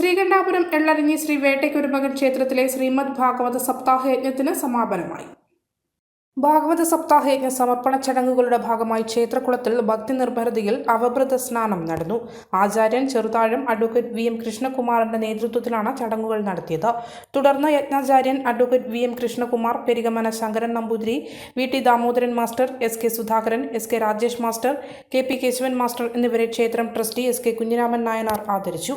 ശ്രീകണ്ഠാപുരം എള്ളരിഞ്ഞി ശ്രീ വേട്ടയ്ക്കൊരുമകൻ ക്ഷേത്രത്തിലെ ശ്രീമദ് ഭാഗവത സപ്താഹ യജ്ഞത്തിന് സമാപനമായി. ഭാഗവത സപ്താഹ യജ്ഞ സമർപ്പണ ചടങ്ങുകളുടെ ഭാഗമായി ക്ഷേത്രകുളത്തിൽ ഭക്തി നിർഭരതയിൽ അവഭൃത സ്നാനം നടന്നു. ആചാര്യൻ ചെറുതാഴം അഡ്വക്കേറ്റ് വി എം കൃഷ്ണകുമാറിന്റെ നേതൃത്വത്തിലാണ് ചടങ്ങുകൾ നടത്തിയത്. തുടർന്ന് യജ്ഞാചാര്യൻ advocate V M Krishnakumar Perigamana Sankaran Namboothiri V T Damodaran master S K Sudhakaran S K Rajesh master K P Keshavan master എന്നിവരെ ക്ഷേത്രം trustee S K Kunhiraman Nayanar ആദരിച്ചു.